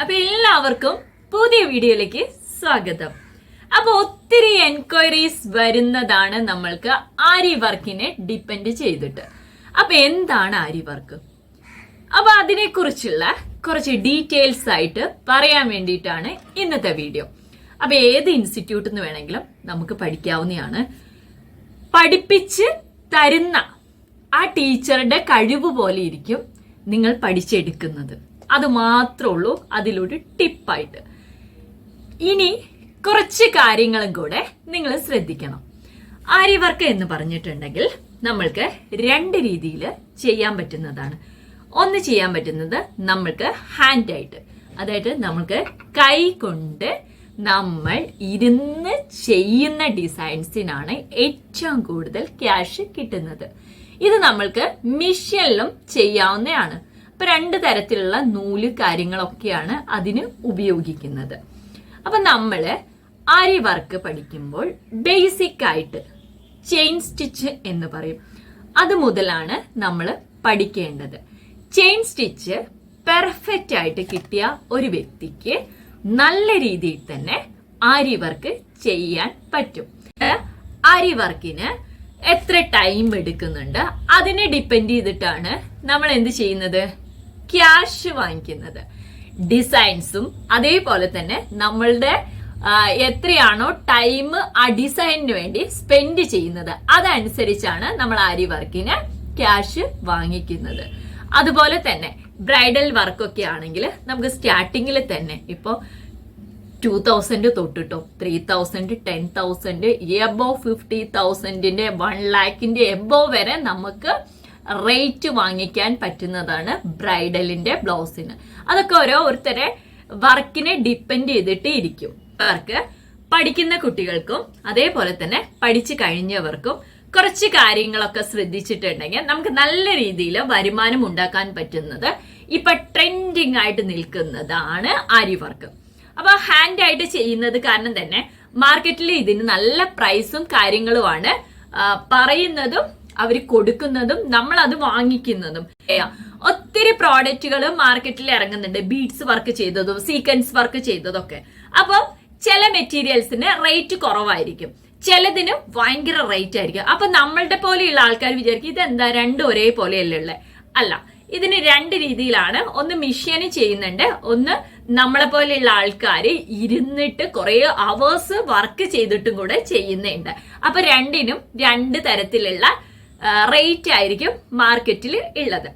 അപ്പൊ എല്ലാവർക്കും പുതിയ വീഡിയോയിലേക്ക് സ്വാഗതം. അപ്പൊ ഒത്തിരി എൻക്വയറീസ് വരുന്നതാണ് നമ്മൾക്ക് ആരി വർക്കിനെ ഡിപ്പെൻഡ് ചെയ്തിട്ട്. അപ്പൊ എന്താണ് ആരി വർക്ക്? അപ്പൊ അതിനെക്കുറിച്ചുള്ള കുറച്ച് ഡീറ്റെയിൽസ് ആയിട്ട് പറയാൻ വേണ്ടിയിട്ടാണ് ഇന്നത്തെ വീഡിയോ. അപ്പൊ ഏത് ഇൻസ്റ്റിറ്റ്യൂട്ടിൽ നിന്ന് വേണമെങ്കിലും നമുക്ക് പഠിക്കാവുന്നതാണ്. പഠിപ്പിച്ച് തരുന്ന ആ ടീച്ചറുടെ കഴിവ് പോലെ ഇരിക്കും നിങ്ങൾ പഠിച്ചെടുക്കുന്നത്. അത് മാത്രമേ ഉള്ളൂ. അതിലൊരു ടിപ്പായിട്ട്. ഇനി കുറച്ച് കാര്യങ്ങളും കൂടെ നിങ്ങൾ ശ്രദ്ധിക്കണം. ആര്യവർക്ക് വർക്ക് എന്ന് പറഞ്ഞിട്ടുണ്ടെങ്കിൽ നമ്മൾക്ക് രണ്ട് രീതിയിൽ ചെയ്യാൻ പറ്റുന്നതാണ്. ഒന്ന് ചെയ്യാൻ പറ്റുന്നത് നമ്മൾക്ക് ഹാൻഡ് ആയിട്ട്. അതായത് നമ്മൾക്ക് കൈ കൊണ്ട് നമ്മൾ ഇരുന്ന് ചെയ്യുന്ന ഡിസൈൻസിനാണ് ഏറ്റവും കൂടുതൽ ക്യാഷ് കിട്ടുന്നത്. ഇത് നമ്മൾക്ക് മിഷ്യനിലും ചെയ്യാവുന്നതാണ്. അപ്പൊ രണ്ട് തരത്തിലുള്ള നൂൽ കാര്യങ്ങളൊക്കെയാണ് അതിന് ഉപയോഗിക്കുന്നത്. അപ്പൊ നമ്മൾ ആരി വർക്ക് പഠിക്കുമ്പോൾ ബേസിക് ആയിട്ട് ചെയിൻ സ്റ്റിച്ച് എന്ന് പറയും. അത് മുതലാണ് നമ്മൾ പഠിക്കേണ്ടത്. ചെയിൻ സ്റ്റിച്ച് പെർഫെക്റ്റ് ആയിട്ട് കിട്ടിയ ഒരു വ്യക്തിക്ക് നല്ല രീതിയിൽ തന്നെ ആരി വർക്ക് ചെയ്യാൻ പറ്റും. ആരി വർക്കിന് എത്ര ടൈം എടുക്കുന്നുണ്ട്? അതിനെ ഡിപ്പെൻഡ് ചെയ്തിട്ടാണ് നമ്മൾ എന്ത് ചെയ്യുന്നത്? ക്യാഷ് വാങ്ങിക്കുന്നത്. ഡിസൈൻസും അതേപോലെ തന്നെ നമ്മളുടെ എത്രയാണോ ടൈം ആ ഡിസൈനിന് വേണ്ടി സ്പെൻഡ് ചെയ്യുന്നത്. അതനുസരിച്ചാണ് നമ്മൾ ആരി വർക്കിന് ക്യാഷ് വാങ്ങിക്കുന്നത്. അതുപോലെ തന്നെ ബ്രൈഡൽ വർക്കൊക്കെ ആണെങ്കിൽ നമുക്ക് സ്റ്റാർട്ടിങ്ങിൽ തന്നെ ഇപ്പോൾ two thousand തൊട്ടിട്ടോ three thousand ten thousand above fifty തൗസൻഡിന്റെ one ലാക്കിന്റെ എബോ വരെ നമുക്ക് റേറ്റ് വാങ്ങിക്കാൻ പറ്റുന്നതാണ് ബ്രൈഡലിന്റെ ബ്ലൗസിന്. അതൊക്കെ ഓരോരുത്തരെ വർക്കിനെ ഡിപ്പെൻഡ് ചെയ്തിട്ട് ഇരിക്കും. അവർക്ക് പഠിക്കുന്ന കുട്ടികൾക്കും അതേപോലെ തന്നെ പഠിച്ചു കഴിഞ്ഞവർക്കും കുറച്ച് കാര്യങ്ങളൊക്കെ ശ്രദ്ധിച്ചിട്ടുണ്ടെങ്കിൽ നമുക്ക് നല്ല രീതിയിൽ വരുമാനം ഉണ്ടാക്കാൻ പറ്റുന്നത് ഇപ്പൊ ട്രെൻഡിങ് ആയിട്ട് നിൽക്കുന്നതാണ് ആരി വർക്ക്. അപ്പൊ ഹാൻഡ് ആയിട്ട് ചെയ്യുന്നത് കാരണം തന്നെ മാർക്കറ്റിൽ ഇതിന് നല്ല പ്രൈസും കാര്യങ്ങളുമാണ് പറയുന്നതും അവർ കൊടുക്കുന്നതും നമ്മൾ അത് വാങ്ങിക്കുന്നതും ഒത്തിരി പ്രോഡക്റ്റുകൾ മാർക്കറ്റിൽ ഇറങ്ങുന്നുണ്ട്. ബീഡ്സ് വർക്ക് ചെയ്തതും സീക്വൻസ് വർക്ക് ചെയ്തതൊക്കെ. അപ്പം ചില മെറ്റീരിയൽസിന് റേറ്റ് കുറവായിരിക്കും. ചിലതിന് ഭയങ്കര റേറ്റ് ആയിരിക്കും. അപ്പൊ നമ്മളുടെ പോലെയുള്ള ആൾക്കാർ വിചാരിക്കും ഇതെന്താ രണ്ടും ഒരേപോലെയല്ലേ ഉള്ളത് അല്ല ഇതിന് രണ്ട് രീതിയിലാണ്. ഒന്ന് മിഷ്യന് ചെയ്യുന്നുണ്ട്. ഒന്ന് നമ്മളെ പോലെയുള്ള ആൾക്കാർ ഇരുന്നിട്ട് കുറെ അവേഴ്സ് വർക്ക് ചെയ്തിട്ടും കൂടെ ചെയ്യുന്നുണ്ട്. അപ്പൊ രണ്ടിനും രണ്ട് തരത്തിലുള്ള റേറ്റ് ആയിരിക്കും മാർക്കറ്റിൽ ഉള്ളത്.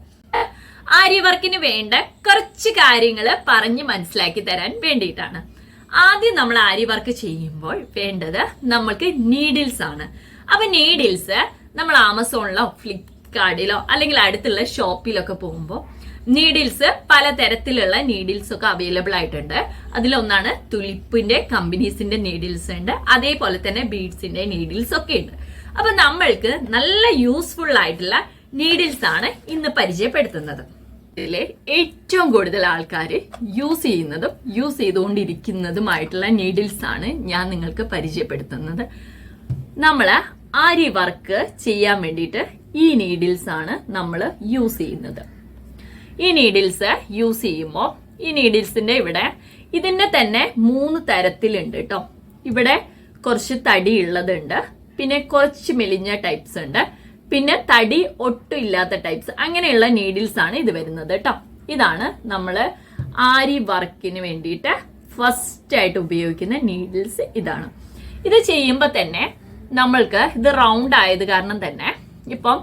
ആര്യവർക്കിന് വേണ്ട കുറച്ച് കാര്യങ്ങൾ പറഞ്ഞ് മനസ്സിലാക്കി തരാൻ വേണ്ടിയിട്ടാണ്. ആദ്യം നമ്മൾ ആര്യവർക്ക് ചെയ്യുമ്പോൾ വേണ്ടത് നമ്മൾക്ക് നീഡിൽസ് ആണ്. അപ്പൊ നീഡിൽസ് നമ്മൾ ആമസോണിലോ ഫ്ലിപ്കാർട്ടിലോ അല്ലെങ്കിൽ അടുത്തുള്ള ഷോപ്പിലൊക്കെ പോകുമ്പോൾ നീഡിൽസ് പലതരത്തിലുള്ള നീഡിൽസ് ഒക്കെ അവൈലബിൾ ആയിട്ടുണ്ട്. അതിലൊന്നാണ് തുലിപ്പിന്റെ കമ്പനീസിന്റെ നീഡിൽസ് ഉണ്ട്. അതേപോലെ തന്നെ ബീഡ്സിന്റെ നീഡിൽസ് ഒക്കെ ഉണ്ട്. അപ്പൊ നമ്മൾക്ക് നല്ല യൂസ്ഫുൾ ആയിട്ടുള്ള നീഡിൽസ് ആണ് ഇന്ന് പരിചയപ്പെടുത്തുന്നത്. ഇതിലെ ഏറ്റവും കൂടുതൽ ആൾക്കാർ യൂസ് ചെയ്യുന്നതും യൂസ് ചെയ്തുകൊണ്ടിരിക്കുന്നതുമായിട്ടുള്ള നീഡിൽസ് ആണ് ഞാൻ നിങ്ങൾക്ക് പരിചയപ്പെടുത്തുന്നത്. നമ്മൾ ആരി വർക്ക് ചെയ്യാൻ വേണ്ടിയിട്ട് ഈ നീഡിൽസ് ആണ് നമ്മൾ യൂസ് ചെയ്യുന്നത്. ഈ നീഡിൽസ് യൂസ് ചെയ്യുമ്പോൾ ഈ നീഡിൽസിന്റെ ഇവിടെ ഇതിന്റെ തന്നെ മൂന്ന് തരത്തിലുണ്ട് കേട്ടോ ഇവിടെ കുറച്ച് തടി ഉള്ളതുണ്ട് പിന്നെ കുറച്ച് മെലിഞ്ഞ ടൈപ്സ് ഉണ്ട്. പിന്നെ തടി ഒട്ടും ഇല്ലാത്ത ടൈപ്സ് അങ്ങനെയുള്ള നീഡിൽസ് ആണ് ഇത് വരുന്നത് കേട്ടോ ഇതാണ് നമ്മൾ ആരി വർക്കിന് വേണ്ടിയിട്ട് ഫസ്റ്റ് ആയിട്ട് ഉപയോഗിക്കുന്ന നീഡിൽസ് ഇതാണ്. ഇത് ചെയ്യുമ്പോൾ തന്നെ നമ്മൾക്ക് ഇത് റൗണ്ട് ആയത് കാരണം തന്നെ ഇപ്പം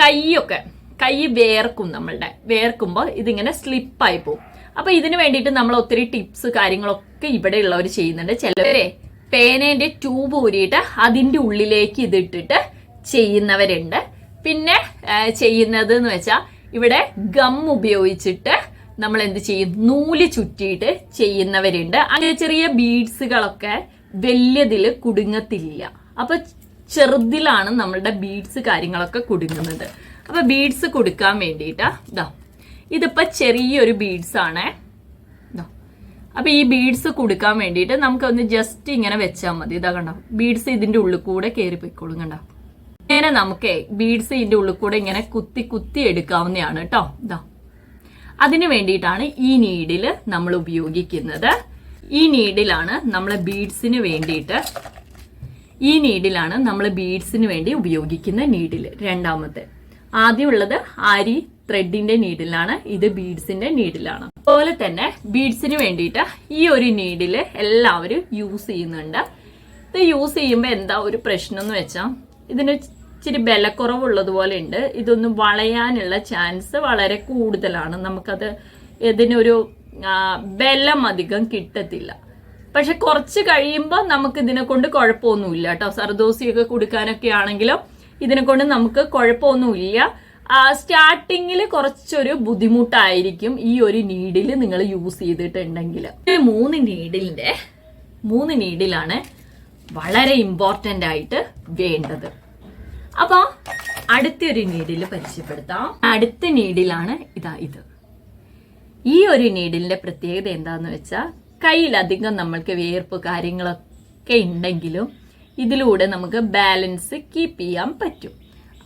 കൈയൊക്കെ കൈ വേർക്കും നമ്മളുടെ. വേർക്കുമ്പോൾ ഇതിങ്ങനെ സ്ലിപ്പായി പോകും അപ്പൊ ഇതിന് വേണ്ടിയിട്ട് നമ്മൾ ഒത്തിരി ടിപ്സ് കാര്യങ്ങളൊക്കെ ഇവിടെ ഉള്ളവർ ചെയ്യുന്നുണ്ട്. ചിലവരെ പേനേന്റെ ട്യൂബ് ഊരിയിട്ട് അതിന്റെ ഉള്ളിലേക്ക് ഇതിട്ടിട്ട് ചെയ്യുന്നവരുണ്ട്. പിന്നെ ചെയ്യുന്നത് എന്ന് വെച്ചാൽ ഇവിടെ ഗം ഉപയോഗിച്ചിട്ട് നമ്മൾ എന്ത് ചെയ്യും? നൂൽ ചുറ്റിയിട്ട് ചെയ്യുന്നവരുണ്ട്. അങ്ങനെ ചെറിയ ബീഡ്സുകളൊക്കെ വലിയതിൽ കുടുങ്ങത്തില്ല. അപ്പൊ ചെറുതിലാണ് നമ്മളുടെ ബീഡ്സ് കാര്യങ്ങളൊക്കെ കുടുങ്ങുന്നത്. അപ്പൊ ബീഡ്സ് കൊടുക്കാൻ വേണ്ടിയിട്ടാ ഇതാ ഇതിപ്പോ ചെറിയൊരു ബീഡ്സ് ആണ് അപ്പൊ ഈ ബീഡ്സ് കൊടുക്കാൻ വേണ്ടിയിട്ട് നമുക്കൊന്ന് ജസ്റ്റ് ഇങ്ങനെ വെച്ചാൽ മതി. ഇതാ കണ്ടോ? ബീഡ്സ് ഇതിന്റെ ഉള്ളിൽ കൂടെ കയറി പോയിക്കോളും കണ്ടോ? ഇങ്ങനെ നമുക്ക് ബീഡ്സ് ഇതിന്റെ ഉള്ളിൽ കൂടെ ഇങ്ങനെ കുത്തി കുത്തി എടുക്കാവുന്നതാണ് കേട്ടോ ഇതാ. അതിനു വേണ്ടിയിട്ടാണ് ഈ നീഡിൽ നമ്മൾ ഉപയോഗിക്കുന്നത്. ഈ നീഡിലാണ് നമ്മൾ ബീഡ്സിന് വേണ്ടിയിട്ട് ഈ നീഡിലാണ് നമ്മൾ ബീഡ്സിന് വേണ്ടി ഉപയോഗിക്കുന്ന നീഡിൽ രണ്ടാമത്തെ. ആദ്യമുള്ളത് ആരി ത്രെഡിന്റെ നീഡിലാണ് ഇത് ബീഡ്സിന്റെ നീഡിലാണ് അതുപോലെ തന്നെ ബീഡ്സിന് വേണ്ടിയിട്ട് ഈ ഒരു നീഡിൽ എല്ലാവരും യൂസ് ചെയ്യുന്നുണ്ട്. ഇത് യൂസ് ചെയ്യുമ്പോൾ എന്താ ഒരു പ്രശ്നം എന്ന് വെച്ചാൽ ഇതിന് ഇച്ചിരി ബലക്കുറവുള്ളതുപോലെ ഉണ്ട്. ഇതൊന്നും വളയാനുള്ള ചാൻസ് വളരെ കൂടുതലാണ്. നമുക്കത് ഇതിനൊരു ബലം അധികം കിട്ടത്തില്ല. പക്ഷെ കുറച്ച് കഴിയുമ്പോൾ നമുക്ക് ഇതിനെ കൊണ്ട് കുഴപ്പമൊന്നുമില്ല കേട്ടോ. സർദോസിയൊക്കെ കൊടുക്കാനൊക്കെ ആണെങ്കിലും ഇതിനെ കൊണ്ട് നമുക്ക് കുഴപ്പമൊന്നുമില്ല. സ്റ്റാർട്ടിങ്ങിൽ കുറച്ചൊരു ബുദ്ധിമുട്ടായിരിക്കും ഈ ഒരു നീഡിൽ നിങ്ങൾ യൂസ് ചെയ്തിട്ടുണ്ടെങ്കിൽ മൂന്ന് നീഡിലിന്റെ മൂന്ന് നീഡിലാണ് വളരെ ഇമ്പോർട്ടന്റ് ആയിട്ട് വേണ്ടത്. അപ്പൊ അടുത്തൊരു നീഡിൽ പരിചയപ്പെടുത്താം. അടുത്ത നീഡിലാണ് ഇതാ ഇത്. ഈ ഒരു നീഡിലിന്റെ പ്രത്യേകത എന്താന്ന് വെച്ചാൽ കയ്യിലധികം നമ്മൾക്ക് വേർപ്പ് കാര്യങ്ങളൊക്കെ ഉണ്ടെങ്കിലും ഇതിലൂടെ നമുക്ക് ബാലൻസ് കീപ്പ് ചെയ്യാൻ പറ്റും.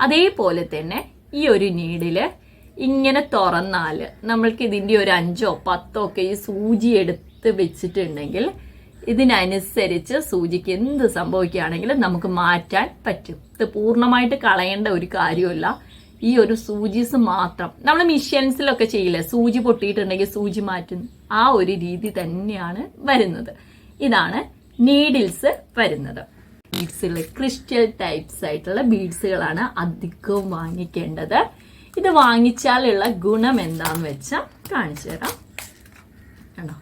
അതേപോലെ തന്നെ ഈ ഒരു നീഡിൽ ഇങ്ങനെ തുറന്നാൽ നമ്മൾക്ക് ഇതിന്റെ ഒരു അഞ്ചോ പത്തോ ഒക്കെ ഈ സൂചി എടുത്ത് വെച്ചിട്ടുണ്ടെങ്കിൽ ഇതിനനുസരിച്ച് സൂചിക്ക് എന്ത് സംഭവിക്കുകയാണെങ്കിലും നമുക്ക് മാറ്റാൻ പറ്റും. ഇത് പൂർണമായിട്ട് കളയേണ്ട ഒരു കാര്യമല്ല ഈ ഒരു സൂചീസ് മാത്രം. നമ്മൾ മിഷ്യൻസിലൊക്കെ ചെയ്യില്ലേ? സൂചി പൊട്ടിയിട്ടുണ്ടെങ്കിൽ സൂചി മാറ്റുന്നു ആ ഒരു രീതി തന്നെയാണ് വരുന്നത്. ഇതാണ് നീഡിൽസ് വരുന്നത്. ബീഡ്സുകൾ ക്രിസ്റ്റൽ ടൈപ്സ് ആയിട്ടുള്ള ബീഡ്സുകളാണ് അധികവും വാങ്ങിക്കേണ്ടത്. ഇത് വാങ്ങിച്ചാലുള്ള ഗുണം എന്താന്ന് വെച്ചാൽ കാണിച്ചു തരാം. കണ്ടോ?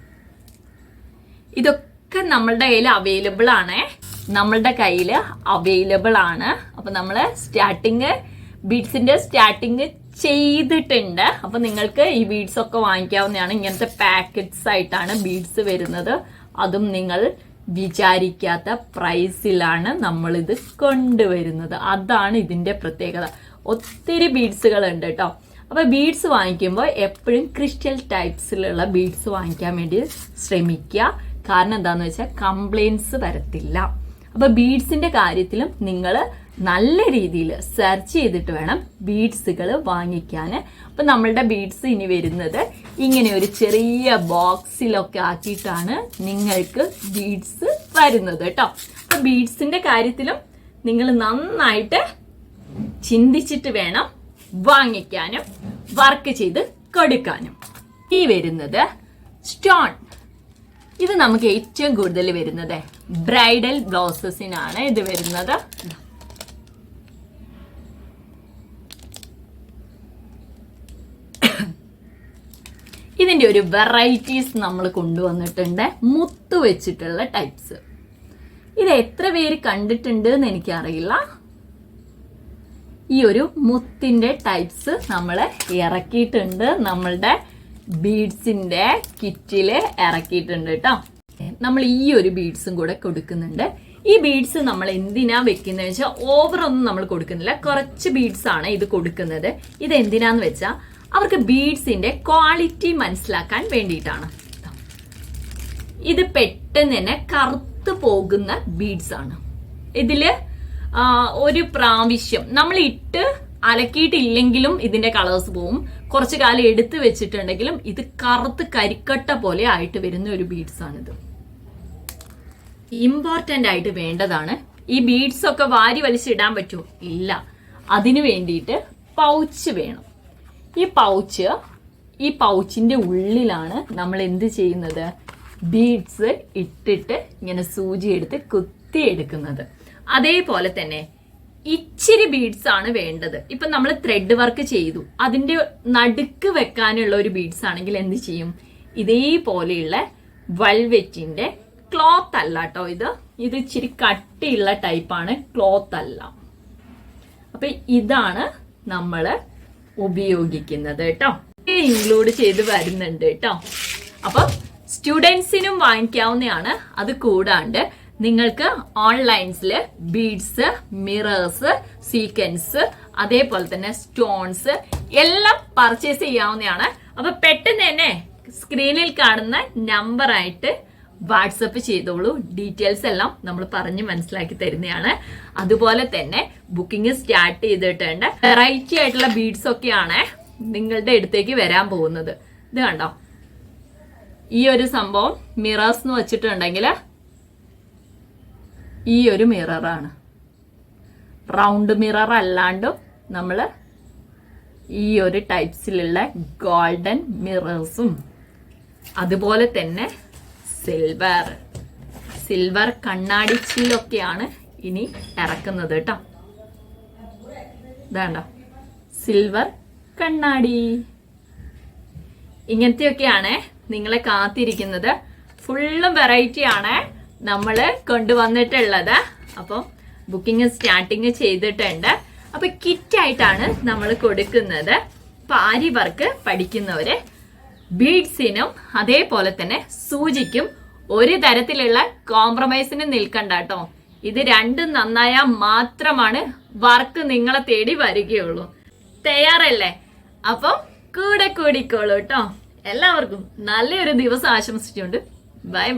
ഇതൊക്കെ നമ്മളുടെ കയ്യിൽ അവൈലബിൾ ആണേ. നമ്മളുടെ കയ്യിൽ അവൈലബിൾ ആണ്. അപ്പൊ നമ്മൾ സ്റ്റാർട്ടിങ് ബീഡ്സിന്റെ സ്റ്റാർട്ടിങ് ചെയ്തിട്ടുണ്ട്. അപ്പൊ നിങ്ങൾക്ക് ഈ ബീഡ്സ് ഒക്കെ വാങ്ങിക്കാവുന്നതാണ്. ഇങ്ങനത്തെ പാക്കറ്റ്സ് ആയിട്ടാണ് ബീഡ്സ് വരുന്നത്. അതും നിങ്ങൾ വിചാരിക്കാത്ത പ്രൈസിലാണ് നമ്മൾ ഇത് കൊണ്ടുവരുന്നത്. അതാണ് ഇതിന്റെ പ്രത്യേകത. ഒത്തിരി ബീഡ്സുകൾ ഉണ്ട് കേട്ടോ അപ്പോൾ ബീഡ്സ് വാങ്ങിക്കുമ്പോൾ എപ്പോഴും ക്രിസ്റ്റൽ ടൈപ്സിലുള്ള ബീഡ്സ് വാങ്ങിക്കാൻ വേണ്ടി ശ്രമിക്കുക. കാരണം എന്താന്ന് വെച്ചാൽ കംപ്ലയിൻസ് വരത്തില്ല. അപ്പൊ ബീഡ്സിന്റെ കാര്യത്തിലും നിങ്ങൾ നല്ല രീതിയിൽ സെർച്ച് ചെയ്തിട്ട് വേണം ബീഡ്സുകൾ വാങ്ങിക്കാൻ അപ്പം നമ്മളുടെ ബീഡ്സ് ഇനി വരുന്നത് ഇങ്ങനെ ഒരു ചെറിയ ബോക്സിലൊക്കെ ആക്കിയിട്ടാണ് നിങ്ങൾക്ക് ബീഡ്സ് വരുന്നത് കേട്ടോ അപ്പം ബീഡ്സിന്റെ കാര്യത്തിലും നിങ്ങൾ നന്നായിട്ട് ചിന്തിച്ചിട്ട് വേണം വാങ്ങിക്കാനും വർക്ക് ചെയ്ത് കൊടുക്കാനും. ഈ വരുന്നത് സ്റ്റോൺ ഇത് നമുക്ക് ഏറ്റവും കൂടുതൽ വരുന്നത് ബ്രൈഡൽ ബ്ലൗസസിനാണ് ഇത് വരുന്നത്. ഇതിന്റെ ഒരു വെറൈറ്റീസ് നമ്മൾ കൊണ്ടുവന്നിട്ടുണ്ട്. മുത്തു വെച്ചിട്ടുള്ള ടൈപ്സ് ഇത് എത്ര പേര് കണ്ടിട്ടുണ്ട് എന്ന് എനിക്കറിയില്ല. ഈ ഒരു മുത്തിന്റെ ടൈപ്സ് നമ്മൾ ഇറക്കിയിട്ടുണ്ട്. നമ്മളുടെ ബീഡ്സിന്റെ കിറ്റിൽ ഇറക്കിയിട്ടുണ്ട് കേട്ടോ നമ്മൾ ഈ ഒരു ബീഡ്സും കൂടെ കൊടുക്കുന്നുണ്ട്. ഈ ബീഡ്സ് നമ്മൾ എന്തിനാ വെക്കുന്നത് വെച്ചാൽ ഓവർ ഒന്നും നമ്മൾ കൊടുക്കുന്നില്ല. കുറച്ച് ബീഡ്സ് ആണ് ഇത് കൊടുക്കുന്നത്. ഇത് എന്തിനാന്ന് വെച്ചാൽ അവർക്ക് ബീഡ്സിന്റെ ക്വാളിറ്റി മനസ്സിലാക്കാൻ വേണ്ടിയിട്ടാണ്. ഇത് പെട്ടെന്ന് തന്നെ കറുത്തു പോകുന്ന ബീഡ്സ് ആണ് ഇതിൽ ഒരു പ്രാവശ്യം നമ്മൾ ഇട്ട് അലക്കിയിട്ടില്ലെങ്കിലും ഇതിന്റെ കളേഴ്സ് പോവും. കുറച്ചു കാലം എടുത്തു വെച്ചിട്ടുണ്ടെങ്കിലും ഇത് കറുത്ത് കരിക്കട്ട പോലെ ആയിട്ട് വരുന്ന ഒരു ബീഡ്സ് ആണിത് ഇമ്പോർട്ടന്റ് ആയിട്ട് വേണ്ടതാണ്. ഈ ബീഡ്സ് ഒക്കെ വാരി വലിച്ചിടാൻ പറ്റുമോ? ഇല്ല. അതിനു വേണ്ടിയിട്ട് പൗച്ച് വേണം. ഈ പൗച്ച് ഈ പൗച്ചിന്റെ ഉള്ളിലാണ് നമ്മൾ എന്ത് ചെയ്യുന്നത്? ബീഡ്സ് ഇട്ടിട്ട് ഇങ്ങനെ സൂചി എടുത്ത് കുത്തി എടുക്കുന്നത് അതേപോലെ തന്നെ ഇച്ചിരി ബീഡ്സ് ആണ് വേണ്ടത്. ഇപ്പൊ നമ്മൾ ത്രെഡ് വർക്ക് ചെയ്തു. അതിന്റെ നടുക്ക് വെക്കാനുള്ള ഒരു ബീഡ്സ് ആണെങ്കിൽ എന്ത് ചെയ്യും? ഇതേപോലെയുള്ള വൾവെറ്റിന്റെ ക്ലോത്ത് അല്ല കേട്ടോ ഇത്. ഇത് ഇച്ചിരി കട്ടിയുള്ള ടൈപ്പാണ് ക്ലോത്ത് അല്ല. അപ്പൊ ഇതാണ് നമ്മൾ ഉപയോഗിക്കുന്നത് കേട്ടോ. ഇൻക്ലൂഡ് ചെയ്ത് വരുന്നുണ്ട് കേട്ടോ. അപ്പൊ സ്റ്റുഡൻസിനും വാങ്ങിക്കാവുന്നതാണ്. അത് കൂടാണ്ട് നിങ്ങൾക്ക് ഓൺലൈൻസിൽ ബീഡ്സ് മിറേഴ്സ് സീക്വൻസ് അതേപോലെ തന്നെ സ്റ്റോൺസ് എല്ലാം പർച്ചേസ് ചെയ്യാവുന്നതാണ്. അപ്പൊ പെട്ടെന്ന് തന്നെ സ്ക്രീനിൽ കാണുന്ന നമ്പറായിട്ട് വാട്സപ്പ് ചെയ്തോളൂ. ഡീറ്റെയിൽസ് എല്ലാം നമ്മൾ പറഞ്ഞ് മനസ്സിലാക്കി തരുന്നതാണ്. അതുപോലെ തന്നെ ബുക്കിംഗ് സ്റ്റാർട്ട് ചെയ്തിട്ടുണ്ട്. വെറൈറ്റി ആയിട്ടുള്ള ബീഡ്സ് ഒക്കെയാണ് നിങ്ങളുടെ അടുത്തേക്ക് വരാൻ പോകുന്നത്. ഇത് കണ്ടോ? ഈ ഒരു സംഭവം മിറേഴ്സ് എന്ന് വെച്ചിട്ടുണ്ടെങ്കിൽ ഈ ഒരു മിററാണ് റൗണ്ട് മിറർ അല്ലാണ്ടും നമ്മൾ ഈ ഒരു ടൈപ്സിലുള്ള ഗോൾഡൻ മിറേഴ്സും അതുപോലെ തന്നെ സിൽവർ സിൽവർ കണ്ണാടിച്ചിലൊക്കെയാണ് ഇനി ഇറക്കുന്നത് കേട്ടോ. ഇതാണ്ടോ. സിൽവർ കണ്ണാടി. ഇങ്ങനത്തെയൊക്കെയാണ് നിങ്ങളെ കാത്തിരിക്കുന്നത്. ഫുള്ളും വെറൈറ്റി ആണ് നമ്മൾ കൊണ്ടുവന്നിട്ടുള്ളത്. അപ്പം ബുക്കിംഗ് സ്റ്റാർട്ടിങ് ചെയ്തിട്ടുണ്ട്. അപ്പൊ കിറ്റായിട്ടാണ് നമ്മൾ കൊടുക്കുന്നത്. അപ്പൊ ആര്യവർക്ക് വർക്ക് പഠിക്കുന്നവര് ബീഡ്സിനും അതേപോലെ തന്നെ സൂചിക്കും ഒരു തരത്തിലുള്ള കോംപ്രമൈസിന് നിൽക്കണ്ട കേട്ടോ ഇത് രണ്ടും നന്നായാൽ മാത്രമാണ് വർക്ക് നിങ്ങളെ തേടി വരികയുള്ളൂ. തയ്യാറല്ലേ? അപ്പം കൂടെ കൂടിക്കോളൂ കേട്ടോ എല്ലാവർക്കും നല്ലൊരു ദിവസം ആശംസിച്ചുകൊണ്ട് ബൈ.